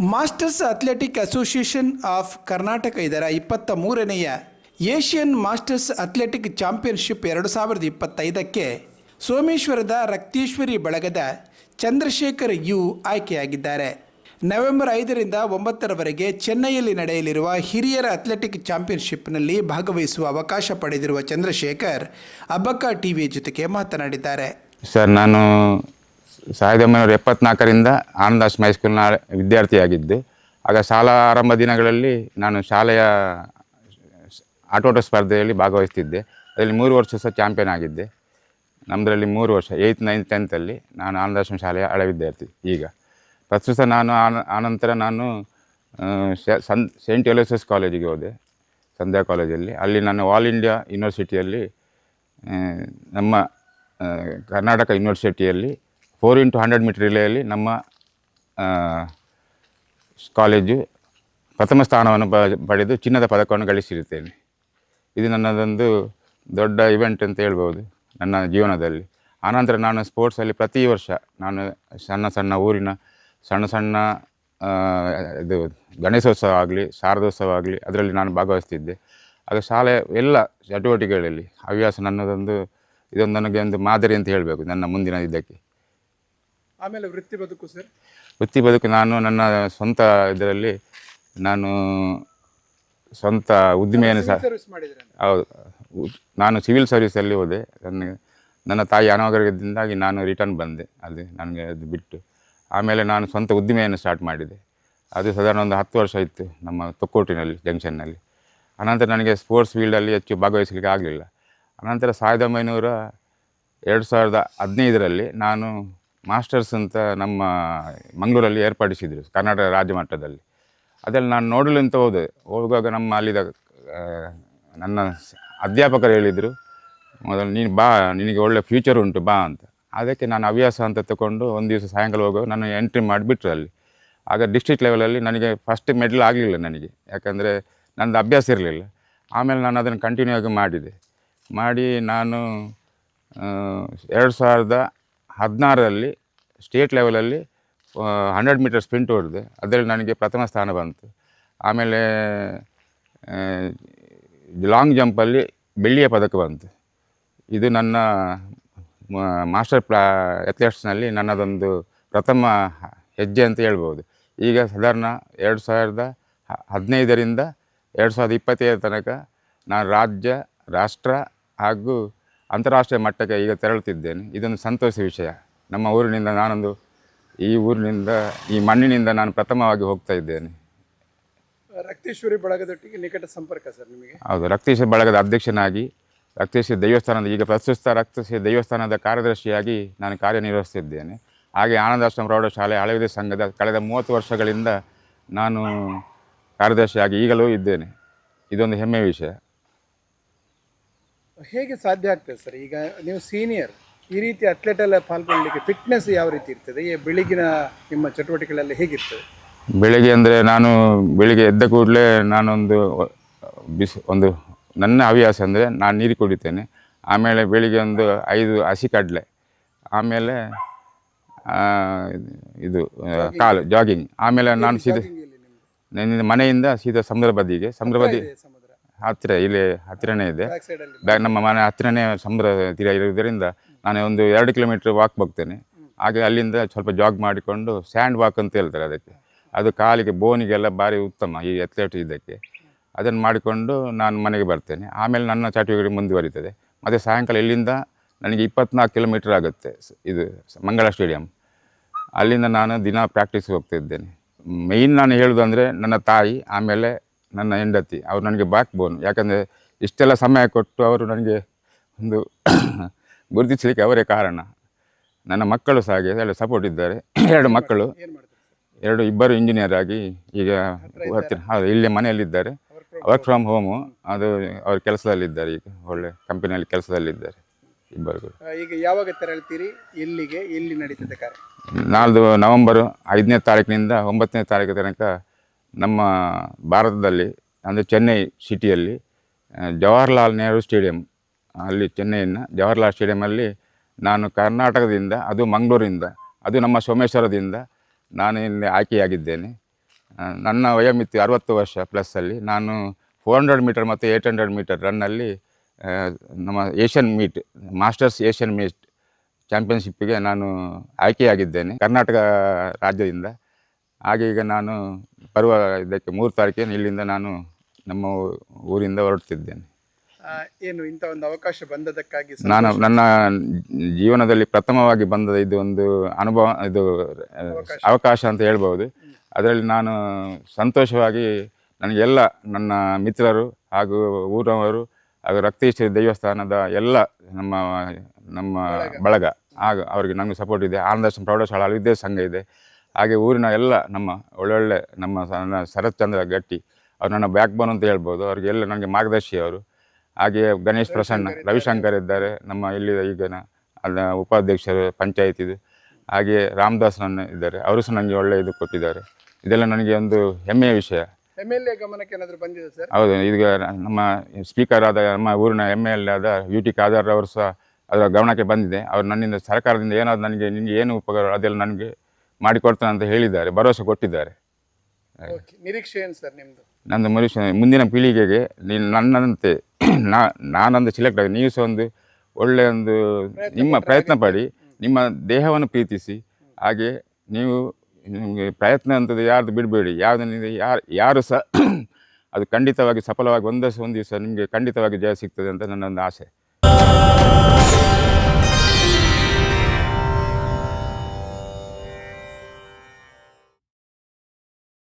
Masters athletic association of Karnataka ಇದರ ಇಪ್ಪತ್ತ ಮೂರನೆಯ ಏಷ್ಯನ್ ಮಾಸ್ಟರ್ಸ್ ಅಥ್ಲೆಟಿಕ್ ಚಾಂಪಿಯನ್ಶಿಪ್ ಎರಡು ಸಾವಿರದ ಇಪ್ಪತ್ತೈದಕ್ಕೆ ಸೋಮೇಶ್ವರದ ರಕ್ತೇಶ್ವರಿ ಬಳಗದ ಚಂದ್ರಶೇಖರ್ ಯು ಆಯ್ಕೆಯಾಗಿದ್ದಾರೆ. ನವೆಂಬರ್ ಐದರಿಂದ ಒಂಬತ್ತರವರೆಗೆ ಚೆನ್ನೈಯಲ್ಲಿ ನಡೆಯಲಿರುವ ಹಿರಿಯರ ಅಥ್ಲೆಟಿಕ್ ಚಾಂಪಿಯನ್ಶಿಪ್ನಲ್ಲಿ ಭಾಗವಹಿಸುವ ಅವಕಾಶ ಪಡೆದಿರುವ ಚಂದ್ರಶೇಖರ್, ಅಬ್ಬಕ್ಕ ಟಿವಿ ಜೊತೆಗೆ ಮಾತನಾಡಿದ್ದಾರೆ. ಸರ್, ನಾನು ಸಾವಿರದ ಒಂಬೈನೂರ ಎಪ್ಪತ್ನಾಲ್ಕರಿಂದ ಆನಂದಾಶ್ರಮ ಹೈಸ್ಕೂಲ್ನ ವಿದ್ಯಾರ್ಥಿಯಾಗಿದ್ದೆ. ಆಗ ಶಾಲಾ ಆರಂಭ ದಿನಗಳಲ್ಲಿ ನಾನು ಶಾಲೆಯ ಆಟೋಟ ಸ್ಪರ್ಧೆಯಲ್ಲಿ ಭಾಗವಹಿಸ್ತಿದ್ದೆ. ಅದರಲ್ಲಿ ಮೂರು ವರ್ಷ ಸಹ ಚಾಂಪಿಯನ್ ಆಗಿದ್ದೆ. ನಮ್ಮದರಲ್ಲಿ ಮೂರು ವರ್ಷ ಏಯ್ತ್ ನೈನ್ತ್ ಟೆಂತಲ್ಲಿ ನಾನು ಆನಂದಾಶ್ರಮ ಶಾಲೆಯ ಹಳೆ ವಿದ್ಯಾರ್ಥಿ ಈಗ. ಪ್ರಸ್ತುತ ನಾನು ಆನ, ಆನಂತರ ನಾನು ಸನ್ ಸೇಂಟ್ ಎಲೋಸಸ್ ಕಾಲೇಜಿಗೆ ಹೋದೆ, ಸಂಧ್ಯಾ ಕಾಲೇಜಲ್ಲಿ ಅಲ್ಲಿ. ನಾನು ಆಲ್ ಇಂಡಿಯಾ ಯೂನಿವರ್ಸಿಟಿಯಲ್ಲಿ ನಮ್ಮ ಕರ್ನಾಟಕ ಯೂನಿವರ್ಸಿಟಿಯಲ್ಲಿ ಫೋರ್ ಇಂಟು ಹಂಡ್ರೆಡ್ ಮೀಟರ್ ರಿಲೇಯಲ್ಲಿ ನಮ್ಮ ಕಾಲೇಜು ಪ್ರಥಮ ಸ್ಥಾನವನ್ನು ಪಡೆದು ಚಿನ್ನದ ಪದಕವನ್ನು ಗಳಿಸಿರುತ್ತೇನೆ. ಇದು ನನ್ನದೊಂದು ದೊಡ್ಡ ಇವೆಂಟ್ ಅಂತ ಹೇಳ್ಬೋದು ನನ್ನ ಜೀವನದಲ್ಲಿ. ಆನಂತರ ನಾನು ಸ್ಪೋರ್ಟ್ಸಲ್ಲಿ ಪ್ರತಿ ವರ್ಷ ನಾನು ಸಣ್ಣ ಸಣ್ಣ ಊರಿನ ಸಣ್ಣ ಸಣ್ಣ ಇದು ಗಣೇಶೋತ್ಸವ ಆಗಲಿ, ಶಾರದೋತ್ಸವ ಆಗಲಿ ಅದರಲ್ಲಿ ನಾನು ಭಾಗವಹಿಸ್ತಿದ್ದೆ. ಆಗ ಶಾಲೆ ಎಲ್ಲ ಚಟುವಟಿಕೆಗಳಲ್ಲಿ ಹವ್ಯಾಸ ನನ್ನದೊಂದು, ಇದೊಂದು ನನಗೆ ಒಂದು ಮಾದರಿ ಅಂತ ಹೇಳಬೇಕು ನನ್ನ ಮುಂದಿನ ಇದಕ್ಕೆ. ಆಮೇಲೆ ವೃತ್ತಿ ಬದುಕು ಸರ್? ವೃತ್ತಿ ಬದುಕು ನಾನು ನನ್ನ ಸ್ವಂತ ಇದರಲ್ಲಿ ನಾನು ಸ್ವಂತ ಉದ್ದಿಮೆಯನ್ನು ಸಹ ಸರ್ವಿಸ್ ಮಾಡಿದ್ರೆ ಹೌದು. ನಾನು ಸಿವಿಲ್ ಸರ್ವಿಸಲ್ಲಿ ಹೋದೆ. ನನಗೆ ನನ್ನ ತಾಯಿ ಅನಾರೋಗ್ಯದಿಂದಾಗಿ ನಾನು ರಿಟರ್ನ್ ಬಂದೆ. ಅಲ್ಲಿ ನನಗೆ ಅದು ಬಿಟ್ಟು. ಆಮೇಲೆ ನಾನು ಸ್ವಂತ ಉದ್ದಿಮೆಯನ್ನು ಸ್ಟಾರ್ಟ್ ಮಾಡಿದೆ. ಅದು ಸಾಧಾರಣ ಒಂದು ಹತ್ತು ವರ್ಷ ಇತ್ತು ನಮ್ಮ ತೊಕ್ಕೋಟಿನಲ್ಲಿ ಜಂಕ್ಷನ್ನಲ್ಲಿ. ಅನಂತರ ನನಗೆ ಸ್ಪೋರ್ಟ್ಸ್ ಫೀಲ್ಡಲ್ಲಿ ಹೆಚ್ಚು ಭಾಗವಹಿಸಲಿಕ್ಕೆ ಆಗಲಿಲ್ಲ. ಅನಂತರ ಸಾವಿರದ ಒಂಬೈನೂರ ಎರಡು ಸಾವಿರದ ಹದಿನೈದರಲ್ಲಿ ನಾನು ಮಾಸ್ಟರ್ಸ್ ಅಂತ ನಮ್ಮ ಮಂಗಳೂರಲ್ಲಿ ಏರ್ಪಡಿಸಿದರು, ಕರ್ನಾಟಕ ರಾಜ್ಯ ಮಟ್ಟದಲ್ಲಿ. ಅದರಲ್ಲಿ ನಾನು ನೋಡಲು ಅಂತ ಹೋದೆ. ಹೋಗುವಾಗ ನಮ್ಮ ಅಲ್ಲಿದ ನನ್ನ ಅಧ್ಯಾಪಕರು ಹೇಳಿದರು, ಮೊದಲು ನೀನು ಬಾ, ನಿನಗೆ ಒಳ್ಳೆ ಫ್ಯೂಚರ್ ಉಂಟು, ಬಾ ಅಂತ. ಅದಕ್ಕೆ ನಾನು ಹವ್ಯಾಸ ಅಂತ ತಗೊಂಡು ಒಂದು ದಿವಸ ಸಾಯಂಕಾಲ ಹೋಗುವಾಗ ನಾನು ಎಂಟ್ರಿ ಮಾಡಿಬಿಟ್ರು ಅಲ್ಲಿ. ಆಗ ಡಿಸ್ಟ್ರಿಕ್ಟ್ ಲೆವೆಲಲ್ಲಿ ನನಗೆ ಫಸ್ಟ್ ಮೆಡಲ್ ಆಗಲಿಲ್ಲ ನನಗೆ. ಯಾಕಂದರೆ ನನ್ನದು ಅಭ್ಯಾಸ ಇರಲಿಲ್ಲ. ಆಮೇಲೆ ನಾನು ಅದನ್ನು ಕಂಟಿನ್ಯೂ ಆಗಿ ಮಾಡಿದೆ. ಮಾಡಿ ನಾನು ಎರಡು ಸಾವಿರದ ಹದಿನಾರರಲ್ಲಿ ಸ್ಟೇಟ್ ಲೆವೆಲಲ್ಲಿ ಹಂಡ್ರೆಡ್ ಮೀಟರ್ ಸ್ಪ್ರಿಂಟ್ ಹೊಡೆದೆ. ಅದರಲ್ಲಿ ನನಗೆ ಪ್ರಥಮ ಸ್ಥಾನ ಬಂತು. ಆಮೇಲೆ ಲಾಂಗ್ ಜಂಪಲ್ಲಿ ಬೆಳ್ಳಿಯ ಪದಕ ಬಂತು. ಇದು ನನ್ನ ಮಾಸ್ಟರ್ ಪ್ಲಾ, ಅಥ್ಲೆಟ್ಸ್ನಲ್ಲಿ ನನ್ನದೊಂದು ಪ್ರಥಮ ಹೆಜ್ಜೆ ಅಂತ ಹೇಳ್ಬೋದು. ಈಗ ಸಾಧಾರಣ ಎರಡು ಸಾವಿರದ ಹದಿನೈದರಿಂದ ಎರಡು ಸಾವಿರದ ಇಪ್ಪತ್ತೈದರ ತನಕ ನಾನು ರಾಜ್ಯ, ರಾಷ್ಟ್ರ ಹಾಗೂ ಅಂತಾರಾಷ್ಟ್ರೀಯ ಮಟ್ಟಕ್ಕೆ ಈಗ ತೆರಳುತ್ತಿದ್ದೇನೆ. ಇದೊಂದು ಸಂತೋಷ ವಿಷಯ. ನಮ್ಮ ಊರಿನಿಂದ ನಾನೊಂದು ಈ ಊರಿನಿಂದ ಈ ಮಣ್ಣಿನಿಂದ ನಾನು ಪ್ರಥಮವಾಗಿ ಹೋಗ್ತಾ ಇದ್ದೇನೆ. ರಕ್ತೇಶ್ವರಿ ಬಳಗದೊಟ್ಟಿಗೆ ನಿಕಟ ಸಂಪರ್ಕ ಸರ್ ನಿಮಗೆ? ಹೌದು ರಕ್ತೇಶ್ವರಿ ಬಳಗದ ಅಧ್ಯಕ್ಷನಾಗಿ ರಕ್ತೇಶ್ವರಿ ದೇವಸ್ಥಾನದ ಈಗ ಪ್ರಸ್ತುತ ರಕ್ತೇಶ್ವರ ದೇವಸ್ಥಾನದ ಕಾರ್ಯದರ್ಶಿಯಾಗಿ ನಾನು ಕಾರ್ಯನಿರ್ವಹಿಸುತ್ತಿದ್ದೇನೆ. ಹಾಗೆ ಆನಂದಾಶ್ರಮ ಪ್ರೌಢಶಾಲೆ ಹಳೆಯದೆ ಸಂಘದ ಕಳೆದ ಮೂವತ್ತು ವರ್ಷಗಳಿಂದ ನಾನು ಕಾರ್ಯದರ್ಶಿಯಾಗಿ ಈಗಲೂ ಇದ್ದೇನೆ. ಇದೊಂದು ಹೆಮ್ಮೆಯ ವಿಷಯ. ಹೇಗೆ ಸಾಧ್ಯ ಆಗ್ತದೆ ಸರ್? ಈಗ ನೀವು ಸೀನಿಯರ್ ಈ ರೀತಿ ಅಥ್ಲೆಟ್ ಎಲ್ಲ ಪಾಲ್ಗೊಳ್ಳಿಕ್ಕೆ ಫಿಟ್ನೆಸ್ ಯಾವ ರೀತಿ ಇರ್ತದೆ? ಈ ಬೆಳಿಗಿನ ನಿಮ್ಮ ಚಟುವಟಿಕೆಗಳಲ್ಲಿ ಹೇಗಿರ್ತದೆ? ಬೆಳಿಗ್ಗೆ ಅಂದರೆ ನಾನು ಬೆಳಿಗ್ಗೆ ಎದ್ದ ಕೂಡಲೇ ನಾನೊಂದು ಬಿಸಿ ಒಂದು ನನ್ನ ಹವ್ಯಾಸ ಅಂದರೆ ನಾನು ನೀರು ಕುಡಿತೇನೆ. ಆಮೇಲೆ ಬೆಳಿಗ್ಗೆ ಒಂದು ಐದು ಹಸಿ ಕಡಲೆ ಆಮೇಲೆ ಆ, ಇದು ಕಾಲು ಜಾಗಿಂಗ್ ಆಮೇಲೆ ನಾನು ಸೀದಾ ನನ್ನ ಮನೆಯಿಂದ ಸೀದಾ ಸಮುದ್ರ ಬದಿಗೆ ಸಮುದ್ರ. ಬದಿ ಹತ್ತಿರ ಇಲ್ಲಿ ಹತ್ತಿರನೇ ಇದೆ. ನಮ್ಮ ಮನೆ ಹತ್ತಿರನೇ ಸಮುದ್ರ ತೀರ ಇರುವುದರಿಂದ ನಾನು ಒಂದು ಎರಡು ಕಿಲೋಮೀಟ್ರ್ ವಾಕ್ ಹೋಗ್ತೇನೆ. ಹಾಗೆ ಅಲ್ಲಿಂದ ಸ್ವಲ್ಪ ಜಾಗ್ ಮಾಡಿಕೊಂಡು ಸ್ಯಾಂಡ್ ವಾಕ್ ಅಂತ ಹೇಳ್ತಾರೆ ಅದಕ್ಕೆ. ಅದು ಕಾಲಿಗೆ ಬೋನಿಗೆಲ್ಲ ಭಾರಿ ಉತ್ತಮ ಈ ಅಥ್ಲೆಟ್ ಇದಕ್ಕೆ. ಅದನ್ನು ಮಾಡಿಕೊಂಡು ನಾನು ಮನೆಗೆ ಬರ್ತೇನೆ. ಆಮೇಲೆ ನನ್ನ ಚಟುವಟಿಕೆ ಮುಂದುವರಿತದೆ. ಮತ್ತು ಸಾಯಂಕಾಲ ಇಲ್ಲಿಂದ ನನಗೆ ಇಪ್ಪತ್ನಾಲ್ಕು ಕಿಲೋಮೀಟ್ರ್ ಆಗುತ್ತೆ ಇದು ಮಂಗಳ ಸ್ಟೇಡಿಯಂ ಅಲ್ಲಿಂದ ನಾನು ದಿನ ಪ್ರಾಕ್ಟೀಸ್ ಹೋಗ್ತಿದ್ದೇನೆ ಮೇಯ್ನ್ ನಾನು ಹೇಳೋದು ಅಂದರೆ ನನ್ನ ತಾಯಿ ಆಮೇಲೆ ನನ್ನ ಹೆಂಡತಿ ಅವರು ನನಗೆ ಬ್ಯಾಕ್ ಬೋನ್ ಯಾಕಂದರೆ ಇಷ್ಟೆಲ್ಲ ಸಮಯ ಕೊಟ್ಟು ಅವರು ನನಗೆ ಒಂದು ಗುರುತಿಸಲಿಕ್ಕೆ ಅವರೇ ಕಾರಣ. ನನ್ನ ಮಕ್ಕಳು ಸಹ ಹಾಗೆ ಎಲ್ಲ ಸಪೋರ್ಟ್ ಇದ್ದಾರೆ. ಎರಡು ಮಕ್ಕಳು ಎರಡು ಇಬ್ಬರು ಇಂಜಿನಿಯರ್ ಆಗಿ ಈಗ ಹತ್ತಿರ ಹೌದು ಇಲ್ಲೇ ಮನೆಯಲ್ಲಿದ್ದಾರೆ. ವರ್ಕ್ ಫ್ರಮ್ ಹೋಮು ಅದು ಅವ್ರ ಕೆಲಸದಲ್ಲಿದ್ದಾರೆ ಈಗ ಒಳ್ಳೆ ಕಂಪನಿಯಲ್ಲಿ ಕೆಲಸದಲ್ಲಿದ್ದಾರೆ ಇಬ್ಬರು ಈಗ ಯಾವಾಗ ತೆರಳ್ತೀರಿ? ಎಲ್ಲಿಗೆ ಎಲ್ಲಿ ನಡೀತದೆ ನಾಳ್ದು ನವೆಂಬರ್ ಐದನೇ ತಾರೀಕಿನಿಂದ ಒಂಬತ್ತನೇ ತಾರೀಕು ತನಕ ನಮ್ಮ ಭಾರತದಲ್ಲಿ, ಅಂದರೆ ಚೆನ್ನೈ ಸಿಟಿಯಲ್ಲಿ ಜವಾಹರ್ಲಾಲ್ ನೆಹರು ಸ್ಟೇಡಿಯಂ, ಅಲ್ಲಿ ಚೆನ್ನೈನ ಜವಾಹರ್ಲಾಲ್ ಸ್ಟೇಡಿಯಮಲ್ಲಿ ನಾನು ಕರ್ನಾಟಕದಿಂದ, ಅದು ಮಂಗಳೂರಿಂದ, ಅದು ನಮ್ಮ ಸೋಮೇಶ್ವರದಿಂದ ನಾನು ಇಲ್ಲಿ ಆಯ್ಕೆಯಾಗಿದ್ದೇನೆ. ನನ್ನ ವಯೋಮಿತಿ ಅರವತ್ತು ವರ್ಷ ಪ್ಲಸ್ಸಲ್ಲಿ ನಾನು ಫೋರ್ ಹಂಡ್ರೆಡ್ ಮೀಟರ್ ಮತ್ತು ಏಯ್ಟ್ ಹಂಡ್ರೆಡ್ ಮೀಟರ್ ರನ್ನಲ್ಲಿ ನಮ್ಮ Asian meet, masters Asian meet ಚಾಂಪಿಯನ್ಶಿಪ್ಪಿಗೆ ನಾನು ಆಯ್ಕೆಯಾಗಿದ್ದೇನೆ ಕರ್ನಾಟಕ ರಾಜ್ಯದಿಂದ. ಹಾಗೆ ಈಗ ನಾನು ಬರುವ ಇದಕ್ಕೆ ಮೂರು ತಾರೀಕಿನ ಇಲ್ಲಿಂದ ನಾನು ನಮ್ಮ ಊರಿಂದ ಹೊರಡ್ತಿದ್ದೇನೆ. ಆ, ಏನು ಇಂಥ ಒಂದು ಅವಕಾಶ ಬಂದದಕ್ಕಾಗಿ ನಾನು ನನ್ನ ಜೀವನದಲ್ಲಿ ಪ್ರಥಮವಾಗಿ ಬಂದದ ಇದು ಒಂದು ಅನುಭವ ಇದು ಆ, ಅವಕಾಶ. ಅಂತ ಹೇಳ್ಬೋದು. ಅದರಲ್ಲಿ ನಾನು ಸಂತೋಷವಾಗಿ ನನಗೆಲ್ಲ ನನ್ನ ಮಿತ್ರರು ಹಾಗೂ ಊರವರು ಹಾಗೂ ರಕ್ತೇಶ್ವರಿ ದೇವಸ್ಥಾನದ ಎಲ್ಲ ನಮ್ಮ ನಮ್ಮ ಬಳಗ. ಹಾಗೂ ಅವರಿಗೆ ನಮಗೆ ಸಪೋರ್ಟ್ ಇದೆ. ಆನಂದರ್ಶನ ಪ್ರೌಢಶಾಲಾ ವಿದ್ಯಾ ಸಂಘ ಇದೆ. ಹಾಗೆ ಊರಿನ ಎಲ್ಲ ನಮ್ಮ ಒಳ್ಳೊಳ್ಳೆ ನಮ್ಮ ಶರತ್ಚಂದ್ರ ನನ್ನ ಶರತ್ ಚಂದ್ರ ಗಟ್ಟಿ ಅವ್ರು ನನ್ನ ಬ್ಯಾಕ್ ಬೋನ್ ಅಂತ ಹೇಳ್ಬೋದು. ಅವರಿಗೆಲ್ಲ ನನಗೆ ಮಾರ್ಗದರ್ಶಿ ಅವರು. ಹಾಗೆಯೇ ಗಣೇಶ್ ಪ್ರಸನ್ನ ರವಿಶಂಕರ್ ಇದ್ದಾರೆ. ನಮ್ಮ ಇಲ್ಲಿ ಈಗಿನ ಅಲ್ಲ ಉಪಾಧ್ಯಕ್ಷರು ಪಂಚಾಯತಿದು ಹಾಗೆಯೇ ರಾಮದಾಸ್ ನನ್ನ ಇದ್ದಾರೆ. ಅವರು ಸಹ ನನಗೆ ಒಳ್ಳೆಯ ಇದು ಕೊಟ್ಟಿದ್ದಾರೆ. ಇದೆಲ್ಲ ನನಗೆ ಒಂದು ಹೆಮ್ಮೆಯ ವಿಷಯ. ಎಂ ಗಮನಕ್ಕೆ ಏನಾದರೂ ಬಂದಿದೆ ಸರ್? ಹೌದು ಈಗ ನಮ್ಮ ಸ್ಪೀಕರ್ ಆದ ನಮ್ಮ ಊರಿನ ಎಂ ಎಲ್ ಎ ಆದ ಯು ಟಿ ಖಾದರ್ ಅವರು ಸಹ ಅದರ ಗಮನಕ್ಕೆ ಬಂದಿದೆ. ಅವರು ನನ್ನಿಂದ ಸರ್ಕಾರದಿಂದ ಏನಾದರೂ ನನಗೆ ನಿಮಗೆ ಏನು ಉಪಕಾರ ಅದೆಲ್ಲ ನನಗೆ ಮಾಡಿಕೊಡ್ತಾನೆ ಅಂತ ಹೇಳಿದ್ದಾರೆ ಭರವಸೆ ಕೊಟ್ಟಿದ್ದಾರೆ. ನಿರೀಕ್ಷೆ ಏನು ಸರ್ ನಿಮ್ಮದು ನಂದು ಮನುಷ್ಯ ಮುಂದಿನ ಪೀಳಿಗೆಗೆ ನೀನು ನನ್ನಂತೆ ನಾ ನಾನೊಂದು ಸಿಲೆಕ್ಟ್ ಆಗಿ ನೀವು ಸಹ ಒಂದು ಒಳ್ಳೆಯ ಒಂದು ನಿಮ್ಮ ಪ್ರಯತ್ನ ಪಡಿ ನಿಮ್ಮ ದೇಹವನ್ನು ಪ್ರೀತಿಸಿ ಹಾಗೆ ನೀವು ನಿಮಗೆ ಪ್ರಯತ್ನ ಅಂತದ್ದು ಯಾರ್ದು ಬಿಡಬೇಡಿ ಯಾವುದು ಯಾರು ಯಾರು ಸಹ ಅದು ಖಂಡಿತವಾಗಿ ಸಫಲವಾಗಿ ಒಂದಷ್ಟು ಒಂದು ದಿವಸ ನಿಮಗೆ ಖಂಡಿತವಾಗಿ ಜಯ ಸಿಗ್ತದೆ ಅಂತ ನನ್ನ ಒಂದು ಆಸೆ.